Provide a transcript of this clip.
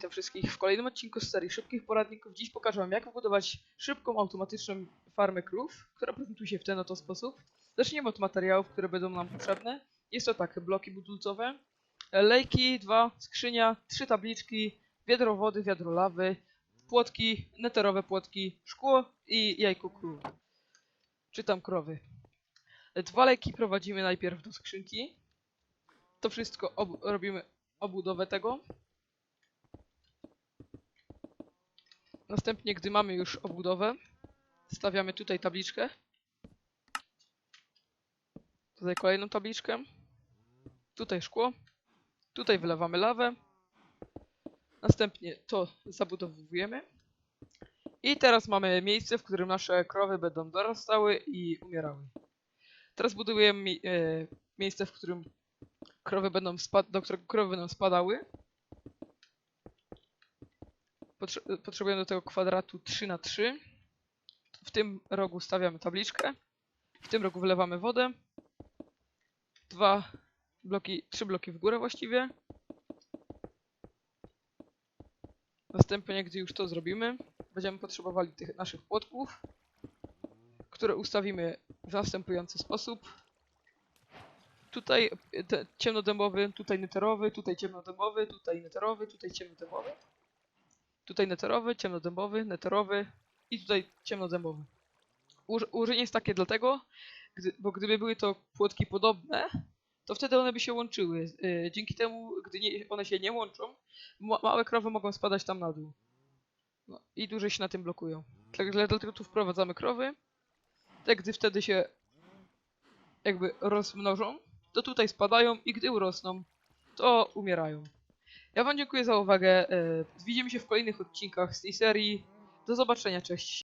Witam wszystkich w kolejnym odcinku z serii szybkich poradników. Dziś pokażę wam jak wybudować szybką, automatyczną farmę krów, która prezentuje się w ten oto sposób. Zaczniemy od materiałów, które będą nam potrzebne. Jest to tak, bloki budulcowe, lejki, dwa, skrzynia, trzy tabliczki, wiadro wody, wiadro lawy, płotki, neterowe płotki, szkło i jajko krów. Czy tam krowy. Dwa lejki prowadzimy najpierw do skrzynki. To wszystko ob robimy obudowę tego. Następnie, gdy mamy już obudowę, stawiamy tutaj tabliczkę. Tutaj kolejną tabliczkę. Tutaj szkło. Tutaj wylewamy lawę. Następnie to zabudowujemy. I teraz mamy miejsce, w którym nasze krowy będą dorastały i umierały. Teraz budujemy e, miejsce, w którym krowy będą do którego krowy będą spadały. Potrze potrzebujemy do tego kwadratu 3 na 3 W tym rogu stawiamy tabliczkę. W tym rogu wlewamy wodę. Dwa bloki, trzy bloki w górę właściwie. Następnie, gdy już to zrobimy, będziemy potrzebowali tych naszych płotków, które ustawimy w następujący sposób. Tutaj e, ciemnodębowy, tutaj neterowy, tutaj ciemnodębowy, tutaj neterowy, tutaj ciemnodębowy. Tutaj neterowy, ciemnodębowy, neterowy i tutaj ciemnodębowy. Uż, ułożenie jest takie dlatego, gdy, bo gdyby były to płotki podobne, to wtedy one by się łączyły. Yy, dzięki temu, gdy nie, one się nie łączą, ma, małe krowy mogą spadać tam na dół. No, I dłużej się na tym blokują. Tak, dla- dlatego tu wprowadzamy krowy. Tak, gdy wtedy się jakby rozmnożą, to tutaj spadają i gdy urosną, to umierają. Ja wam dziękuję za uwagę. e, Widzimy się w kolejnych odcinkach z tej serii. Do zobaczenia, cześć.